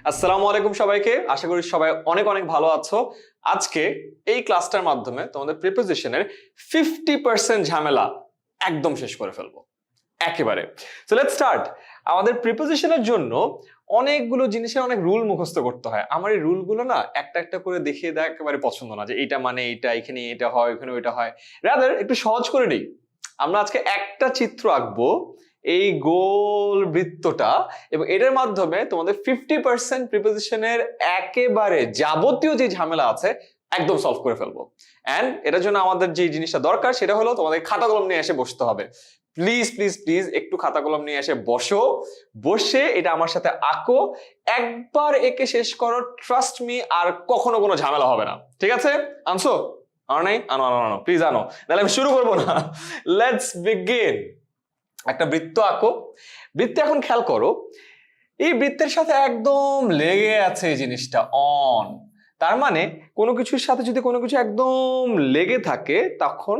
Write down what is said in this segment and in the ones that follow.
আসসালামু আলাইকুম সবাইকে। আশা করি সবাই অনেক অনেক ভালো আছো। আজকে এই ক্লাসটার মাধ্যমে তোমাদের প্রিপোজিশনের ফিফটি পার্সেন্ট ঝামেলা একদম শেষ করে ফেলব। একেবারে। সো লেটস স্টার্ট আমাদের প্রিপোজিশনের জন্য অনেকগুলো জিনিসের অনেক রুল মুখস্থ করতে হয়। আমার এই রুলগুলো না একটা একটা করে দেখিয়ে দেওয়া একেবারে পছন্দ না যে এটা মানে এটা, এখানে এটা হয় এখানে ওইটা হয়। রাদার একটু সহজ করে নিই। আমরা আজকে একটা চিত্র আঁকবো এই গোল বৃত্তটা এবং এটার মাধ্যমে তোমাদের ফিফটি পার্সেন্ট প্রিপোজিশনের একেবারে যাবতীয় যে ঝামেলা আছে, একদম সলভ করে ফেলব। অ্যান্ড এটার জন্য আমাদের যে জিনিসটা দরকার, সেটা হলো তোমাদের খাতা কলম নিয়ে এসে বসতে হবে। প্লিজ প্লিজ প্লিজ একটু খাতা কলম নিয়ে এসে বসো। বসে এটা আমার সাথে আঁকো। একবার একে শেষ করো। ট্রাস্ট মি আর কখনো কোনো ঝামেলা হবে না। ঠিক আছে? আনছো? আনো নাই? আনো আনো আনো প্লিজ আনো। তাহলে আমি শুরু করব না। লেটস বিগিন একটা বৃত্ত আঁকো। বৃত্তে এখন খেয়াল করো, এই বৃত্তের সাথে একদম লেগে আছে এই জিনিসটা অন তার মানে কোনো কিছুর সাথে যদি কোনো কিছু একদম লেগে থাকে, তখন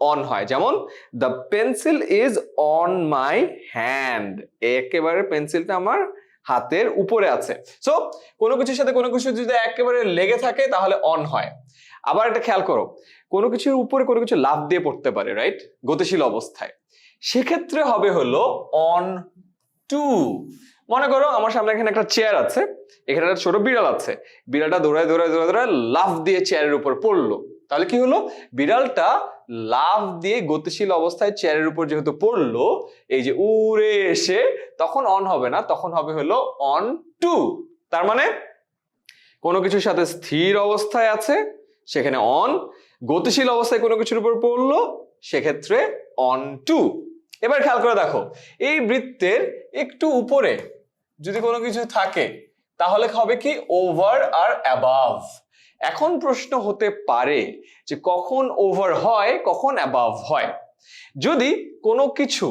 অন হয়। যেমন the pencil is on my hand একেবারে পেন্সিলটা আমার হাতের উপরে আছে। সো কোনো কিছুর সাথে কোনো কিছু যদি একেবারে লেগে থাকে, তাহলে অন হয়। আবার একটা খেয়াল করো, কোনো কিছুর উপরে কোনো কিছু লাভ দিয়ে পড়তে পারে রাইট গতিশীল অবস্থায়। সেক্ষেত্রে হবে হলো অন টু মনে করো আমার সামনে এখানে একটা চেয়ার আছে, এখানে একটা ছোট বিড়াল আছে। বিড়ালটা দৌড়ায় দৌড়ায় দৌড়ায় দৌড়ায় লাফ দিয়ে চেয়ারের উপর পড়ল। তাহলে কি হলো? বিড়ালটা লাফ দিয়ে গতিশীল অবস্থায় চেয়ারের উপর যেহেতু পড়ল, এই যে উড়ে এসে তখন অন হবে না, তখন হবে হলো অন টু তার মানে কোনো কিছুর সাথে স্থির অবস্থায় আছে, সেখানে অন গতিশীল অবস্থায় কোনো কিছুর উপর পড়ল সেক্ষেত্রে অন টু এবার খেয়াল করে দেখো, এই বৃত্তের একটু উপরে যদি কোনো কিছু থাকে, তাহলে হবে কি ওভার আর অ্যাবাভ এখন প্রশ্ন হতে পারে যে কখন ওভার হয়, কখন অ্যাবাভ হয়। যদি কোনো কিছু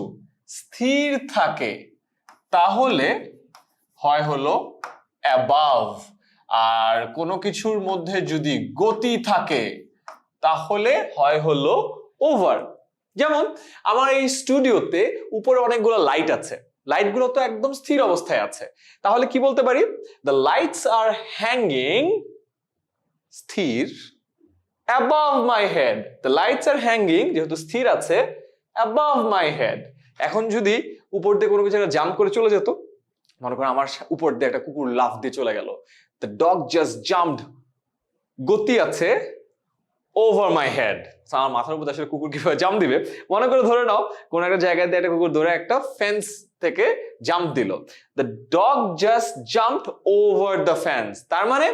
স্থির থাকে, তাহলে হয় হলো অ্যাবাভ আর কোনো কিছুর মধ্যে যদি গতি থাকে, তাহলে হয় হলো ওভার যেমন, আমার এই স্টুডিওতে উপরে অনেকগুলো লাইট আছে। লাইটগুলো তো একদম স্থির অবস্থায় আছে। তাহলে কি বলতে পারি? দ্য লাইটস আর হ্যাঙ্গিং স্থির above my head the lights are hanging যেহেতু স্থির আছে অ্যাবাভ মাই হেড এখন যদি উপর দিয়ে কোনো কিছু জাম্প করে চলে যেত, মনে করো আমার উপর দিয়ে একটা কুকুর লাফ দিয়ে চলে গেল। দ্য ডগ জাস্ট জাম্পড গতি আছে ওভার মাই হেড আমার মাথার উপর আসলে কুকুর কীভাবে জাম্প দিবে? মনে করে ধরে নাও, কোন একটা জায়গায় একটা কুকুর ধরে একটা ফেন্স থেকে জাম্প দিল। The dog just jump over the fence তার মানে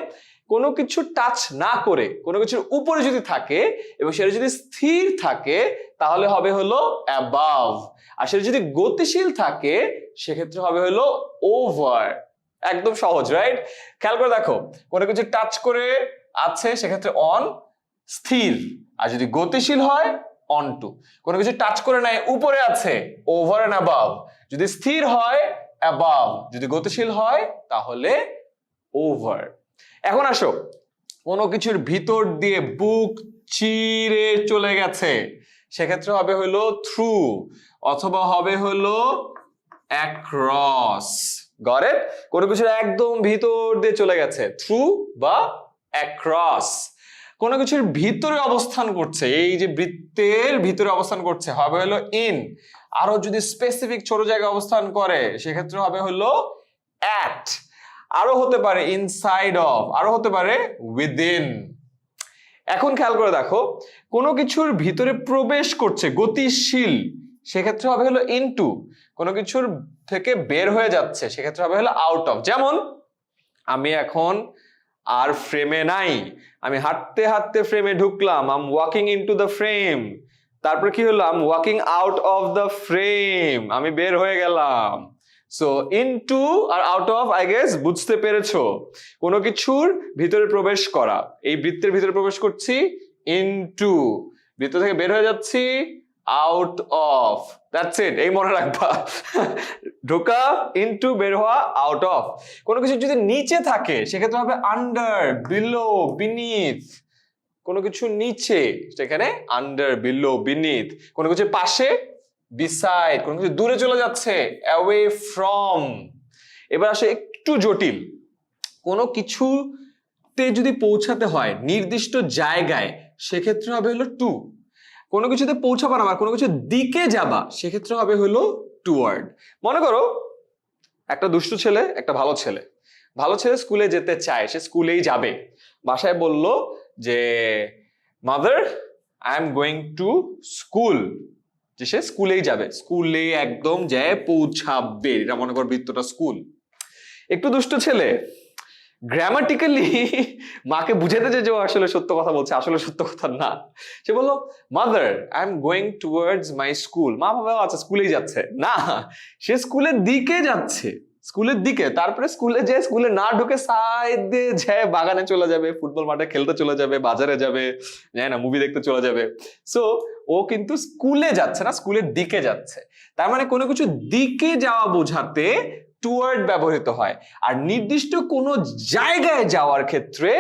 কোনো কিছু টাচ না করে, কোনো কিছুর উপরে যদি থাকে, এবং সেটা যদি স্থির থাকে, তাহলে হবে হলো অ্যাবাভ আর সেটা যদি গতিশীল থাকে, সেক্ষেত্রে হবে হলো ওভার একদম সহজ রাইট খেয়াল করে দেখো, কোনো কিছু টাচ করে আছে, সেক্ষেত্রে অন স্থির। আর যদি গতিশীল হয় অন টু কোনো কিছু টাচ করে নাই, উপরে আছে ওভার অ্যান্ড অ্যাবাভ যদি স্থির হয় অ্যাবাভ যদি গতিশীল হয়, তাহলে ওভার এখন আসো। কোনো কিছুর ভিতর দিয়ে বুক চিরে চলে গেছে। সেক্ষেত্রে হবে হলো থ্রু অথবা হবে হলো অ্যাক্রস গড়ে কোনো কিছুর একদম ভিতর দিয়ে চলে গেছে। থ্রু বা অ্যাক্রস কোনো কিছুর ভিতরে অবস্থান করছে, এই যে বৃত্তের ভিতরে অবস্থান করছে, হবে হলো ইন আরও যদি স্পেসিফিক ছোট জায়গায় অবস্থান করে, সেক্ষেত্রে হবে হলো অ্যাট আরও হতে পারে ইনসাইড অফ আরও হতে পারে উইদিন এখন খেয়াল করে দেখো, কোনো কিছুর ভিতরে প্রবেশ করছে, গতিশীল, সেক্ষেত্রে হবে হলো ইনটু কোনো কিছুর থেকে বের হয়ে যাচ্ছে, সেক্ষেত্রে হবে হলো আউট অফ যেমন, আমি এখন আর ফ্রেমে নাই। আমি হাঁটতে হাঁটতে ফ্রেমে ঢুকলাম I'm walking into the frame তারপর কি হলো? I'm walking out of the frame আমি বের হয়ে গেলাম। সো ইনটু আর আউট অফ আই গেস বুঝতে পেরেছ। কোনো কিছুর ভিতরে প্রবেশ করা। এই বৃত্তের ভিতরে প্রবেশ করছি ইনটু বৃত্ত থেকে বের হয়ে যাচ্ছি আউট অফ দ্যাটস ইট এই মনে রাখবা। ঢোকা ইনটু বের হওয়া আউট অফ কোনো কিছু যদি নিচে থাকে, সেক্ষেত্রে হবে আন্ডার বিলো বিনিথ কোনো কিছু নিচে, সেখানে আন্ডার বিলো বিনিথ কোনো কিছু পাশে বিসাইড কোনো কিছু দূরে চলে যাচ্ছে অ্যাওয়ে ফ্রম এবার আসে একটু জটিল। কোনো কিছুতে যদি পৌঁছাতে হয়, নির্দিষ্ট জায়গায়, সেক্ষেত্রে হবে হলো টু কোনো কিছুতে পৌঁছাবা না কোনো কিছুর দিকে যাবা, সেক্ষেত্রে হবে হলো টুয়ার্ড মনে করো, একটা দুষ্টু ছেলে, একটা ভালো ছেলে। ভালো ছেলে স্কুলে যেতে চায়, সে স্কুলেই যাবে। বাসায় বলল যে mother I am going to school যে সে স্কুলেই যাবে। স্কুলে একদম যায় পৌঁছাবে। এটা মনে কর বৃত্তটা স্কুল। একটু দুষ্ট ছেলে গ্রামাটিক্যালি মাকে বুঝাতে যে আসলে সত্য কথা বলছে, আসলে সত্য কথা না। সে বলল mother I am going towards my school মা ভাবে আচ্ছা স্কুলেই যাচ্ছে। না, সে স্কুলের দিকে যাচ্ছে। স্কুলের দিকে, তারপরে স্কুলে যে স্কুলে না ঢুকে সাইড দিয়ে যায় বাগানে চলে যাবে, ফুটবল মাঠে খেলতে চলে যাবে, বাজারে যাবে, জানি না মুভি দেখতে চলে যাবে। সো ও কিন্তু স্কুলে যাচ্ছে না, স্কুলের দিকে যাচ্ছে। তার মানে কোনো কিছু দিকে যাওয়া বোঝাতে টুয়ার্ড ব্যবহৃত হয়। আর নির্দিষ্ট কোনো জায়গায় যাওয়ার ক্ষেত্রে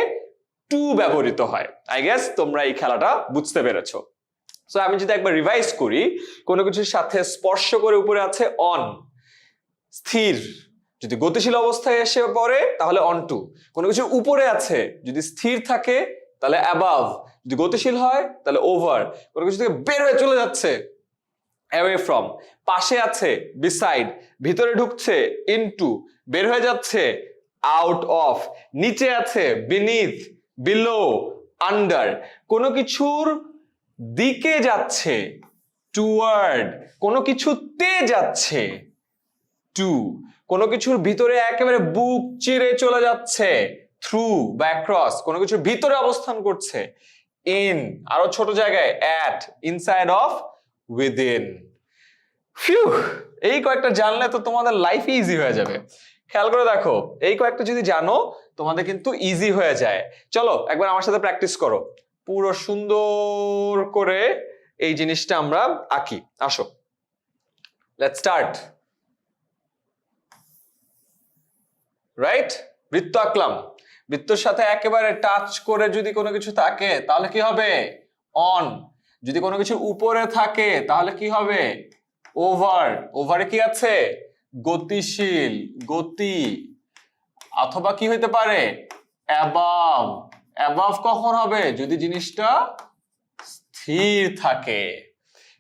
টু ব্যবহৃত হয়। আই গেস তোমরা এই খেলাটা বুঝতে পেরেছ। সো আমি যদি একবার রিভাইজ করি, কোনো কিছুর সাথে স্পর্শ করে উপরে আছে অন স্থির। যদি গতিশীল অবস্থায় এসে পড়ে, তাহলে অন টু কোনো কিছুর উপরে আছে। যদি স্থির থাকে, তাহলে অ্যাবাভ যদি গতিশীল হয়, তাহলে ওভার কোনো কিছু থেকে বের হয়ে চলে যাচ্ছে অ্যাওয়ে ফ্রম পাশে আছে বিসাইড ভিতরে ঢুকছে ইনটু বের হয়ে যাচ্ছে আউট অফ নিচে আছে বিনিথ বিলো আন্ডার কোনো কিছুর দিকে যাচ্ছে টুয়ার্ড কোনো কিছুতে যাচ্ছে টু কোনো কিছুর ভিতরে একেবারে বুক চিরে চলে যাচ্ছে থ্রু বা অ্যাক্রস কোনো কিছুর ভিতরে অবস্থান করছে ইন আরও ছোট জায়গায় at inside of within few এই কয়েকটা জানলে তো তোমাদের লাইফ ইজি হয়ে যাবে। খেয়াল করে দেখো, এই কয়েকটা যদি জানো, তোমাদের কিন্তু ইজি হয়ে যায়। চলো, একবার আমার সাথে প্র্যাকটিস করো। পুরো সুন্দর করে এই জিনিসটা আমরা আঁকি। আসো। লেটস স্টার্ট রাইট বৃত্ত আঁকলাম। বৃত্তর সাথে একেবারে টাচ করে যদি কোনো কিছু থাকে, তাহলে কি হবে? অন যদি কোনো কিছু উপরে থাকে, তাহলে কি হবে? ওভার ওভারে কি আছে? গতিশীল, গতি। অথবা কি হইতে পারে? অ্যাবাভ অ্যাবাভ কখন হবে? যদি জিনিসটা স্থির থাকে।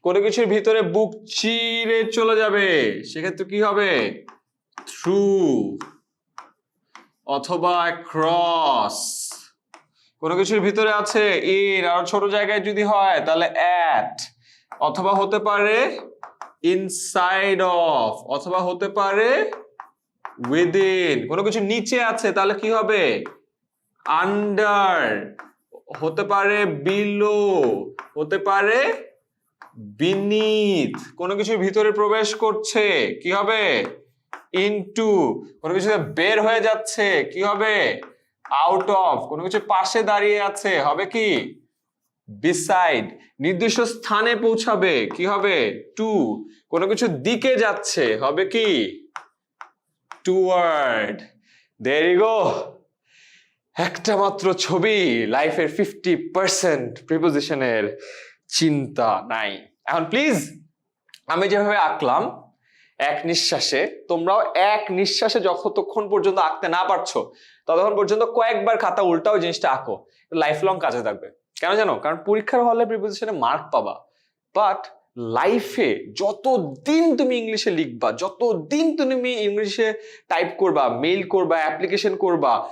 কোনো কিছুর ভিতরে বুক চিরে চলে যাবে, সেক্ষেত্রে কি হবে? থ্রু অথবা ক্রস কোনো কিছুর ভিতরে আছে ইন আর ছোট জায়গায় যদি হয়, তাহলে অ্যাট অথবা হতে পারে ইনসাইড অফ অথবা হতে পারে উইদিন কোনো কিছু নিচে আছে, তাহলে কি হবে? আন্ডার হতে পারে বিলো হতে পারে বিনিথ কোনো কিছুর ভিতরে প্রবেশ করছে, কি হবে? ইনটু কোনো কিছু বের হয়ে যাচ্ছে, কি হবে? আউট অফ কোনো কিছু পাশে দাঁড়িয়ে আছে, হবে কি? বিসাইড নির্দিষ্ট স্থানে পৌঁছাবে, কি হবে? টু কোনো কিছু দিকে যাচ্ছে, হবে কি? টুয়ার্ড দের গো একটা মাত্র ছবি লাইফের ফিফটি পার্সেন্ট প্রিপোজিশনের চিন্তা নাই। এখন প্লিজ আমি যেভাবে আঁকলাম এক নিঃশ্বাসে, তোমরাও এক নিঃশ্বাসে যতক্ষণ পর্যন্ত আঁকতে না পারছ, ততক্ষণ পর্যন্ত কয়েকবার খাতা উল্টাও জিনিসটা আঁকো। লাইফ লং কাজে থাকবে। কেন জানো? কারণ পরীক্ষার হলে প্রিপোজিশনে মার্ক পাবা। বাট লাইফে যতদিন তুমি ইংলিশে লিখবা, যতদিন তুমি ইংলিশে টাইপ করবা মেইল করবা অ্যাপ্লিকেশন করবা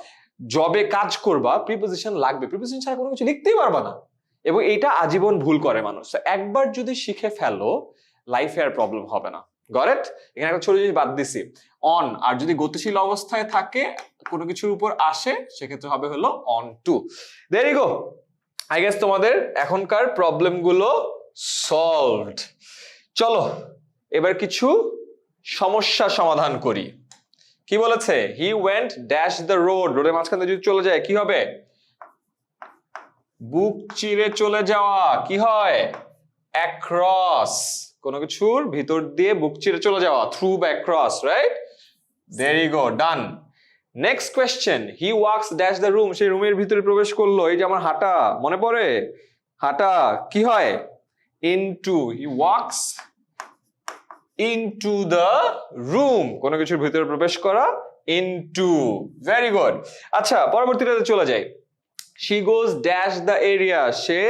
জবে কাজ করবা প্রিপোজিশন লাগবে। প্রিপোজিশন ছাড়া কোনো কিছু লিখতেই পারবা না। এবং এটা আজীবন ভুল করে মানুষ। একবার যদি শিখে ফেলো লাইফে আর প্রবলেম হবে না। গরেট এখানে একটা ছোট জিনিস বাদ দিছি। অন আর যদি গতিশীল অবস্থায় থাকে, কোনো কিছুর উপর আসে, সেক্ষেত্রে হবে হলো অন টু দেরি গো আই গেস তোমাদের এখনকার প্রবলেমগুলো সলভড চলো, এবার কিছু সমস্যা সমাধান করি। কি বলেছে? He went dash the road রোডের মাঝখানে যদি চলে যায়, কি হবে? বুক চিরে চলে যাওয়া। কি হয়? অ্যাক্রস কোনো কিছুর ভিতর দিয়ে বুক চিরে চলে যাওয়া থ্রু বা across right you go done next question he walks dash the room সেই রুমের ভিতরে প্রবেশ করল। এই যে আমার হাঁটা, মনে পড়ে? হাঁটা, কি হয়? Into he walks into the room কোনো কিছুর ভিতরে প্রবেশ করা ইনটু ভেরি গুড আচ্ছা পরবর্তীটাতে চলে যাই। She goes dash the area say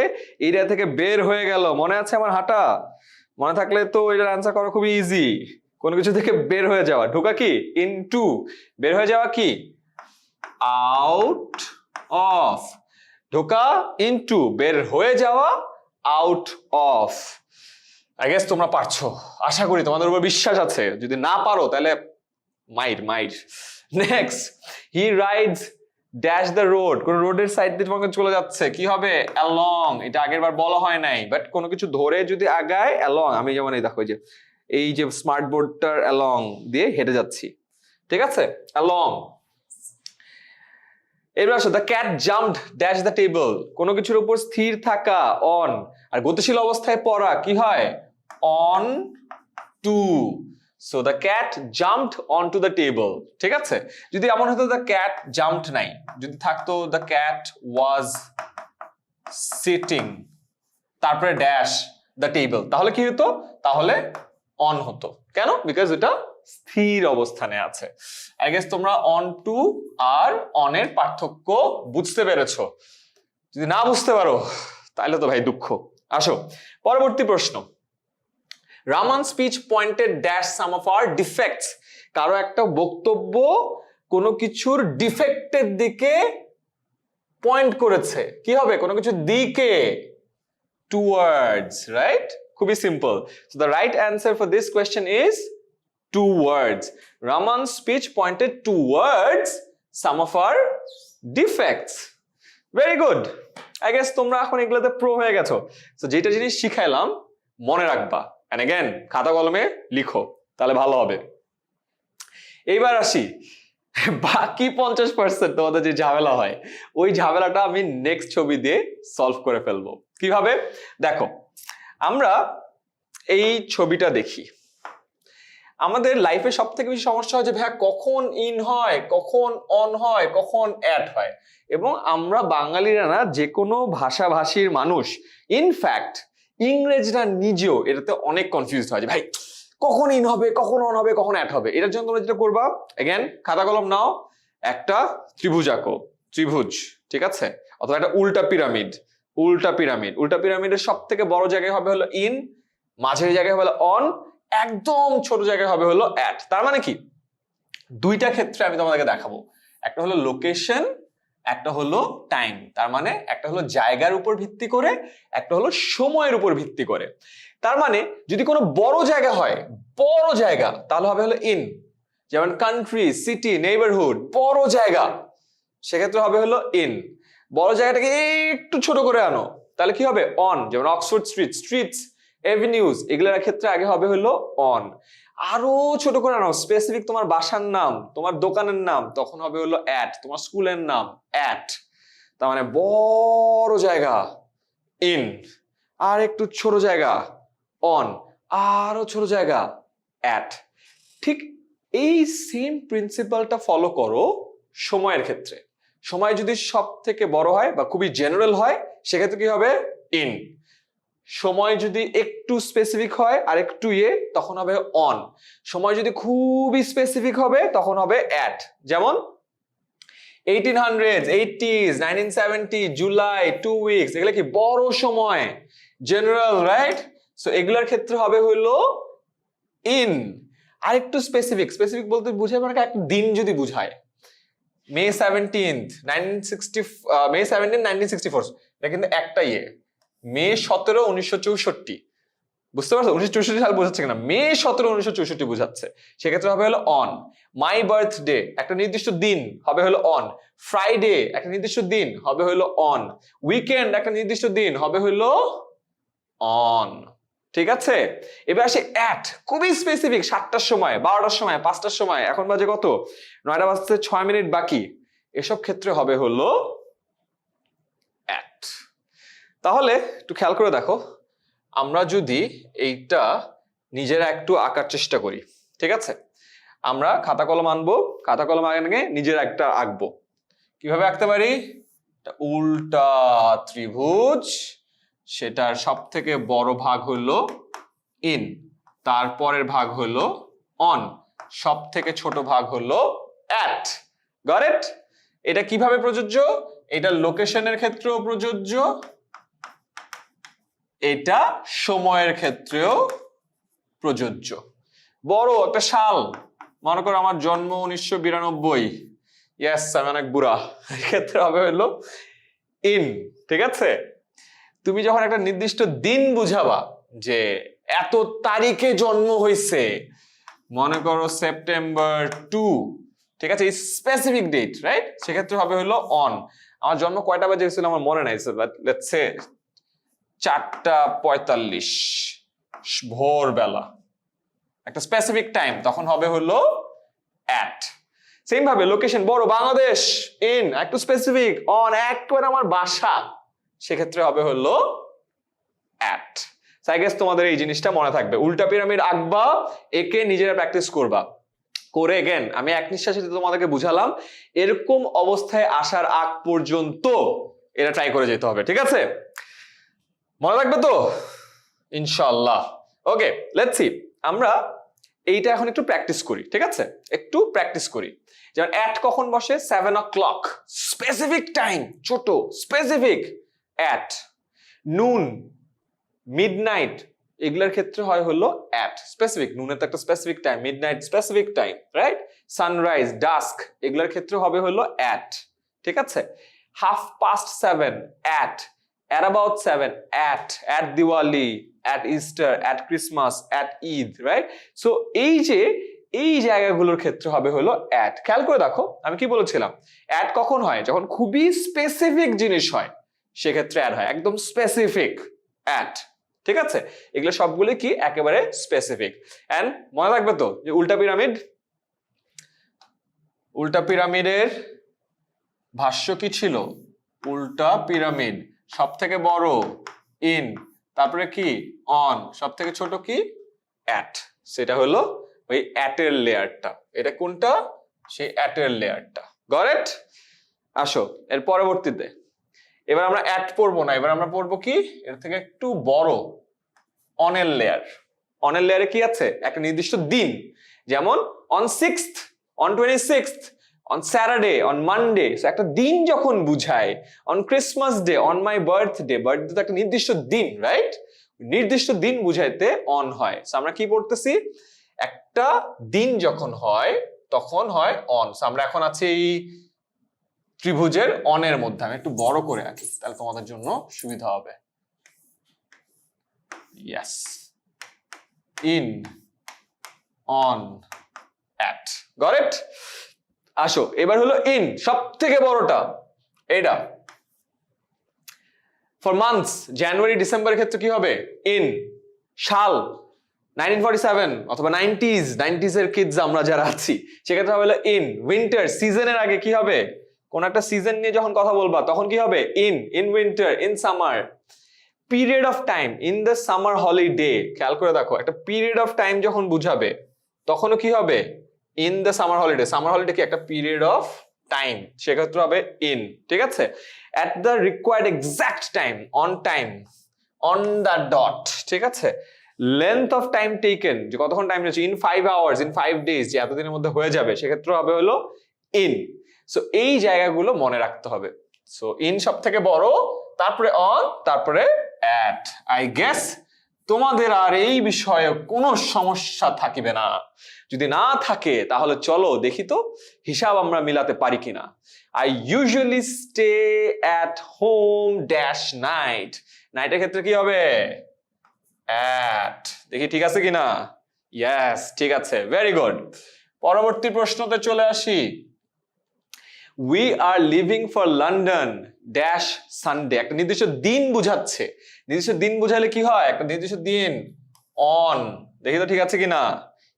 area থেকে বের হয়ে গেল। মনে আছে আমার হাঁটা? মনে থাকলে তো এটার অ্যান্সার করা খুবই ইজি কোনো কিছু থেকে বের হয়ে যাওয়া। ঢোকা কি? ইনটু বের হয়ে যাওয়া কি? আউট অফ ঢোকা ইনটু বের হয়ে যাওয়া আউট অফ আই গেস তোমরা পারছ। আশা করি তোমাদের উপর বিশ্বাস আছে। যদি না পারো, তাহলে মাইর মাইর। Next he rides dash the road কোন রোডের সাইড দিয়ে তোমাকে চলে যাচ্ছে। কি হবে? অ্যালং এটা আগের বার বলা হয় নাই। বাট কোনো কিছু ধরে যদি আগায় অ্যালং আমি যেমন এই দেখো যে, এই যে স্মার্ট বোর্ডটার অ্যালং দিয়ে হেঁটে যাচ্ছি। ঠিক আছে? অ্যালং এবার আসো the cat jumped dash the table কোনো কিছুর উপর স্থির থাকা অন আর গতিশীল অবস্থায় পড়া, কি হয়? On to so the cat jumped on to the table ঠিক আছে? যদি এমন হতো দ্য ক্যাট জাম্পড নাই, যদি থাকতো দ্য ক্যাট ওয়াজ সিটিং তারপরে ড্যাশ দ্য টেবল তাহলে কি হতো? তাহলে অন হতো। কেন? বিকজ এটা স্থির অবস্থানে আছে। আই গেস তোমরা অন টু আর অনের পার্থক্য বুঝতে পেরেছ। যদি না বুঝতে পারো, তাহলে তো ভাই দুঃখ। আসো, পরবর্তী প্রশ্ন। Raman speech pointed dash some of our defects কারও একটা বক্তব্য কোনো কিছুর ডিফেক্টের দিকে পয়েন্ট করেছে। কি হবে? কোনো কিছুর দিকে টুয়ার্ডস রাইট খুবই simple so the right answer for this question is towards. Raman's speech pointed towards some of our defects very good I guess তোমরা এখন এগুলোতে প্রো হয়ে গেছো। তো যেটা জিনিস শিখাইলাম, মনে রাখবা। এন্ড অ্যাগেন খাতা কলমে লিখো, তাহলে ভালো হবে। এইবার আসি। বাকি পঞ্চাশ পার্সেন্ট তোমাদের যে ঝামেলা হয়, ওই ঝামেলাটা আমি নেক্সট ছবি দিয়ে সলভ করে ফেলব। কীভাবে? দেখো, আমরা এই ছবিটা দেখি। আমাদের লাইফে সব থেকে বেশি সমস্যা হয় যে, ভাইয়া কখন ইন হয়, কখন অন হয়, কখন অ্যাড হয়? এবং আমরা বাঙালিরা না যে কোনো ভাষাভাষীর মানুষ ইনফ্যাক্ট ইংরেজরা নিজেও এটাতে অনেক কনফিউজ হয় যে, ভাই, কখন ইন হবে, কখন অন হবে, কখন অ্যাট হবে? এটার জন্য তোমরা যেটা করবা এগেন খাতা কলম নাও, একটা ত্রিভুজ আঁকো ত্রিভুজ, ঠিক আছে? অথবা একটা উল্টা পিরামিড উল্টা পিরামিড। উল্টা পিরামিডের সব থেকে বড় জায়গায় হবে হলো ইন মাঝের জায়গায় হবে অন একদম ছোট জায়গায় হবে হলো অ্যাট তার মানে কি? দুইটা ক্ষেত্রে আমি তোমাদেরকে দেখাবো। একটা হলো লোকেশন একটা হলো টাইম তার মানে একটা হলো জায়গার উপর ভিত্তি করে, একটা হলো সময়ের উপর ভিত্তি করে। তার মানে যদি কোনো বড় জায়গা হয়, বড় জায়গা, তাহলে হবে হলো ইন যেমন কান্ট্রি সিটি নেইবারহুড বড় জায়গা, সেক্ষেত্রে হবে হলো ইন বড় জায়গাটাকে একটু ছোট করে আনো, তাহলে কি হবে? অন যেমন অক্সফোর্ড স্ট্রিট স্ট্রিটস এভিনিউজ এগুলোর ক্ষেত্রে আগে হবে হলো অন আরও ছোট করে নাও স্পেসিফিক তোমার বাসার নাম, তোমার দোকানের নাম, তখন হবে হলো অ্যাট তোমার স্কুলের নাম অ্যাট তার মানে বড় জায়গা ইন আর একটু ছোট জায়গা অন আরও ছোট জায়গা অ্যাট ঠিক এই সেম প্রিন্সিপালটা ফলো করো সময়ের ক্ষেত্রে, সময় যদি সব থেকে বড় হয় বা খুবই জেনারেল হয়, সেক্ষেত্রে কি হবে? ইন সময় যদি একটু স্পেসিফিক হয় আর একটু ইয়ে তখন হবে অন সময় যদি খুবই স্পেসিফিক হবে, তখন হবে অ্যাট যেমন eighteen hundred eighties nineteen seventy July two weeks এগুলো কি বড় সময়? জেনারেল রাইট সো এগুলোর ক্ষেত্রে হবে হলো ইন আর একটু স্পেসিফিক স্পেসিফিক বলতে বুঝায় মানে একটা দিন যদি বুঝায়। May seventeenth nineteen sixty May seventeen nineteen sixty four এটা কিন্তু একটা ইয়ে। মে সতেরো উনিশশো চৌষট্টি। বুঝতে পারছ? উনিশশো চৌষট্টি সাল বোঝাচ্ছে কিনা? মে সতেরো উনিশশো চৌষট্টি বোঝাচ্ছে। সেক্ষেত্রে হবে হলো অন মাই বার্থডে একটা নির্দিষ্ট দিন হবে হলো অন ফ্রাইডে একটা নির্দিষ্ট দিন হবে হলো অন উইকেন্ড একটা নির্দিষ্ট দিন হবে হলো অন ঠিক আছে? এবার আসে অ্যাট খুবই স্পেসিফিক সাতটার সময়, বারোটার সময়, পাঁচটার সময়, এখন বাজে কত? নয়টা বাজতে ছয় মিনিট বাকি। এসব ক্ষেত্রে হবে হলো তাহলে একটু খেয়াল করে দেখো, আমরা যদি এইটা নিজেরা একটু আঁকার চেষ্টা করি, ঠিক আছে? আমরা খাতা কলম আনব, খাতা কলম আগে নিজেরা একটা আঁকবো। কীভাবে আঁকতে পারি? উল্টা ত্রিভুজ, সেটার সব থেকে বড় ভাগ হলো ইন তারপরের ভাগ হলো অন সব থেকে ছোট ভাগ হলো অ্যাট গরেট এটা কীভাবে প্রযোজ্য? এটা লোকেশনের ক্ষেত্রেও প্রযোজ্য এটা সময়ের ক্ষেত্রেও প্রযোজ্য। বড় একটা সাল। মনে করো আমার জন্ম উনিশশো বিরানব্বই। ইয়াস আমি অনেক বুড়া। এক্ষেত্রে হবে হলো ইন ঠিক আছে? তুমি যখন একটা নির্দিষ্ট দিন বুঝাবা যে এত তারিখে জন্ম হয়েছে মনে করো সেপ্টেম্বর টু ঠিক আছে? স্পেসিফিক ডেট রাইট সেক্ষেত্রে হবে হলো অন আমার জন্ম কয়টা বাজে হয়েছিল আমার মনে নাই লেটস সে চারটা পঁয়তাল্লিশ ভোরবেলা। একটা স্পেসিফিক টাইম তখন হবে হলো অ্যাট সেম ভাবে লোকেশন বড় বাংলাদেশ ইন একটু স্পেসিফিক অন একবার আমার বাসা। সেক্ষেত্রে হবে হলো অ্যাট আই গেস তোমাদের এই জিনিসটা মনে থাকবে। উল্টা পিরামিড আঁকবা, একে নিজেরা প্র্যাকটিস করবা। করে গেন আমি এক নিঃশ্বাসে তোমাদেরকে বুঝালাম, এরকম অবস্থায় আসার আগ পর্যন্ত এটা ট্রাই করে যেতে হবে, ঠিক আছে? মনে রাখবে তো? ইনশাল্লাহ ওকে লেটস সি আমরা এইটা এখন একটু প্র্যাকটিস করি, ঠিক আছে? একটু প্র্যাকটিস করি। যেমন অ্যাট কখন বসে? Seven o'clock specific time ছোট specific at noon midnight এগুলোর ক্ষেত্রে হয় হলো অ্যাট স্পেসিফিক নুনের তো একটা specific time midnight specific time right sunrise dusk এগুলোর ক্ষেত্রে হবে হলো অ্যাট ঠিক আছে? Half past seven at at about 7 at at diwali, at easter, at christmas, at eid, right? So, এই যে, এই জায়গাগুলোর ক্ষেত্রে হবে হলো অ্যাট খেয়াল করে দেখো, আমি কি বলেছিলাম? অ্যাড কখন হয়? যখন খুবই স্পেসিফিক জিনিস হয়, সেক্ষেত্রে অ্যাড হয়। একদম স্পেসিফিক অ্যাট ঠিক আছে? এগুলো সবগুলো কি? একেবারে স্পেসিফিক অ্যান্ড মনে রাখবে তো যে উল্টা পিরামিড? উল্টা পিরামিডের ভাষ্য কি ছিল? উল্টা পিরামিড। সব থেকে বড় ইন তারপরে কি? অন সব থেকে ছোট কি? অ্যাট সেটা হলো ওই অ্যাটের লেয়ারটা। এটা কোনটা? সেই অ্যাটের লেয়ারটা। গরেট আসো, এর পরবর্তীতে। এবার আমরা অ্যাট পড়ব না, এবার আমরা পড়ব কি? এর থেকে একটু বড় অনের লেয়ার। অনের লেয়ারে কি আছে? একটা নির্দিষ্ট দিন। যেমন on six on twenty six on Saturday on Monday একটা দিন যখন বুঝায় on Christmas Day on my birthday birthday তো একটা নির্দিষ্ট দিন রাইট নির্দিষ্ট দিন বুঝাইতে অন হয়। So আমরা কি পড়তেছি? একটা দিন যখন হয়, তখন হয় অন আমরা এখন আছি এই ত্রিভুজের অনের মধ্যে। আমি একটু বড় করে আঁকি, তাহলে তোমাদের জন্য সুবিধা হবে। Yes in on at got আসো, এবার হলো ইন সব থেকে বড়টা এটা ফর মান্থস জানুয়ারি ডিসেম্বরের ক্ষেত্রে কি হবে? ইন সাল সেভেন অথবা নাইনটিজ আমরা যারা আছি, সেক্ষেত্রে উইন্টার সিজনের আগে কি হবে? কোন একটা সিজন নিয়ে যখন কথা বলবা, তখন কি হবে? In in winter in summer period time in the summer holiday খেয়াল করে দেখো, একটা পিরিয়ড অফ টাইম যখন বুঝাবে, তখনও কি হবে? In the summer holiday summer holiday কি? একটা পিরিয়ড অফ টাইম সেক্ষেত্রে হবে ইন ঠিক আছে? At the required exact time on time on the dot ঠিক আছে? লেন্থ অফ টাইম টেকেন যে কতক্ষণ টাইম নিয়েছে in five hours in five days যে এতদিনের মধ্যে হয়ে যাবে, সেক্ষেত্রে হবে হলো ইন সো এই জায়গাগুলো মনে রাখতে হবে। সো ইন সব থেকে বড়, তারপরে অন তারপরে অ্যাট আই গেস তোমাদের আর এই বিষয়ে কোনো সমস্যা থাকিবে না। যদি না থাকে, তাহলে চলো দেখি তো হিসাব আমরা মিলাতে পারি কিনা। I usually stay at home dash night নাইটের ক্ষেত্রে কি হবে? অ্যাট দেখি ঠিক আছে কিনা? ইয়াস ঠিক আছে। ভেরি গুড পরবর্তী প্রশ্নতে চলে আসি। We are living for London dash Sunday একটা নির্দিষ্ট দিন বুঝাচ্ছে। নির্দিষ্ট দিন বুঝালে কি হয় একটা নির্দিষ্ট দিন অন দেখি তো ঠিক আছে কিনা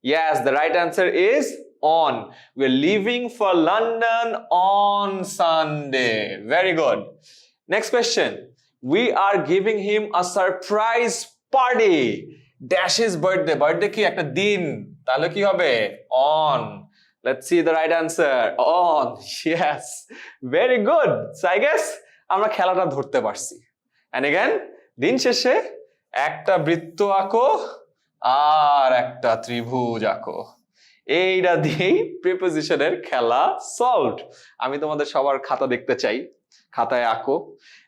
Yes, the right answer is on. We're leaving for London on Sunday. Very good. Next question. We are giving him a surprise party. Dash his birthday. Birthday কি একটা দিন তাহলে কি হবে on. Let's see the right answer. On. Yes. Very good. So I guess আমরা খেলাটা ধরতে পারছি and again দিন শেষে একটা বৃত্ত আঁকো আর একটা ত্রিভুজ আঁকো। এইটা দিয়েই প্রিপোজিশনের খেলা সলভড আমি তোমাদের সবার খাতা দেখতে চাই, খাতায় আঁকো।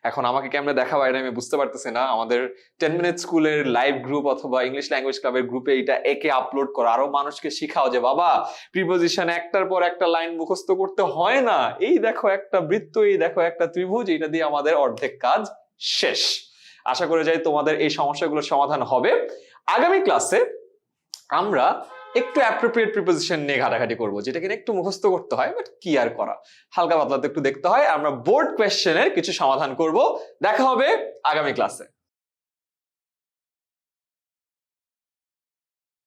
এখন আমাকে কেমনে দেখা বাইরে আমি বুঝতে পারতেছি না। আমাদের টেন মিনিট স্কুলের লাইভ গ্রুপ অথবা ইংলিশ ল্যাঙ্গুয়েজ ক্লাবের গ্রুপে এটা একে আপলোড করো। আরও মানুষকে শিখাও যে, বাবা প্রিপোজিশন একটার পর একটা লাইন মুখস্থ করতে হয় না। এই দেখো একটা বৃত্ত, এই দেখো একটা ত্রিভুজ। এটা দিয়ে আমাদের অর্ধেক কাজ শেষ। আশা করে যাই তোমাদের এই সমস্যাগুলোর সমাধান হবে। আগামী ক্লাসে আমরা একটু অ্যাপ্রোপ্রিয়েট প্রিপোজিশন নিয়ে ঘাটাঘাটি করব যেটা কিনা একটু মুখস্থ করতে হয় বাট কি আর করা? হালকা পাতলাতে একটু দেখতে হয়। আমরা বোর্ড কোয়েশ্চেনের কিছু সমাধান করব। দেখা হবে আগামী ক্লাসে